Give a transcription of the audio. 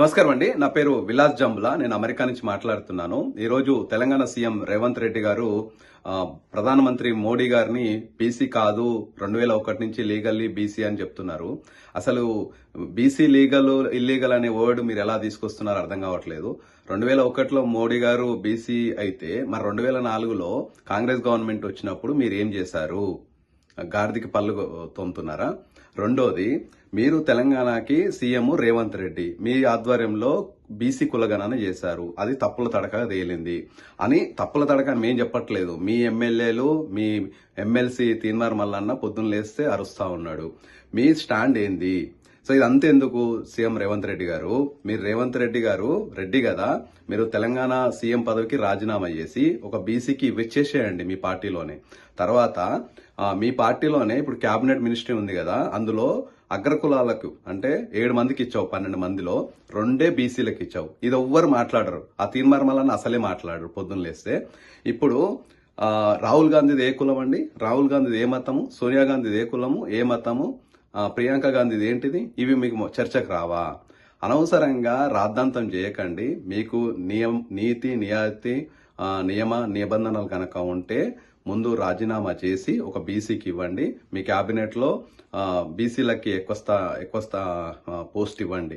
నమస్కారం అండి. నా పేరు విలాస్ జంబులా. నేను అమెరికా నుంచి మాట్లాడుతున్నాను. ఈరోజు తెలంగాణ సీఎం రేవంత్ రెడ్డి గారు ప్రధానమంత్రి మోడీ గారిని బీసీ కాదు రెండు వేల ఒకటి నుంచి లీగల్లీ బీసీ అని చెప్తున్నారు. అసలు బీసీ లీగల్ ఇల్లీగల్ అనే వర్డ్ మీరు ఎలా తీసుకొస్తున్నారో అర్థం కావట్లేదు. రెండు వేల ఒకటిలో మోడీ గారు బీసీ అయితే మరి రెండు వేల నాలుగులో కాంగ్రెస్ గవర్నమెంట్ వచ్చినప్పుడు మీరు ఏం చేశారు? గార్దికి పళ్ళు తోముతున్నారా? రెండోది మీరు తెలంగాణకి సీఎం రేవంత్ రెడ్డి మీ ఆధ్వర్యంలో బీసీ కులగణన చేశారు. అది తప్పుల తడక తేలింది. అని తప్పుల తడక అని మేం చెప్పట్లేదు. మీ ఎమ్మెల్యేలు మీ ఎమ్మెల్సీ తీన్మార్ మల్లన్న పొద్దున్న లేస్తే అరుస్తా ఉన్నాడు. మీ స్టాండ్ ఏంది? సో ఇదంతా ఎందుకు సీఎం రేవంత్ రెడ్డి గారు? మీరు రేవంత్ రెడ్డి గారు రెడ్డి కదా మీరు తెలంగాణ సీఎం పదవికి రాజీనామా చేసి ఒక బీసీకి విచ్చేసేయండి మీ పార్టీలోనే. తర్వాత మీ పార్టీలోనే ఇప్పుడు కేబినెట్ మినిస్ట్రీ ఉంది కదా అందులో అగ్రకులాలకు అంటే ఏడు మందికి ఇచ్చావు పన్నెండు మందిలో రెండే బీసీలకు ఇచ్చావు. ఇది ఎవ్వరు మాట్లాడరు. ఆ తీన్మార్మలని అసలే మాట్లాడరు పొద్దున్న లేస్తే. ఇప్పుడు రాహుల్ గాంధీది ఏ కులం అండి రాహుల్ గాంధీది ఏ మతము? సోనియా గాంధీది ఏ కులము? ఏ మతము? ప్రియాంక గాంధీది ఏంటిది? ఇవి మీకు చర్చకు రావా? అనవసరంగా రాద్ధాంతం చేయకండి. మీకు నియం నీతి నియాతి నియమ నిబంధనలు కనుక ఉంటే ముందు రాజీనామా చేసి ఒక బీసీకి ఇవ్వండి. మీ క్యాబినెట్లో బీసీలకి ఎక్కువ స్థా ఎక్కువ స్థా- పోస్ట్ ఇవ్వండి.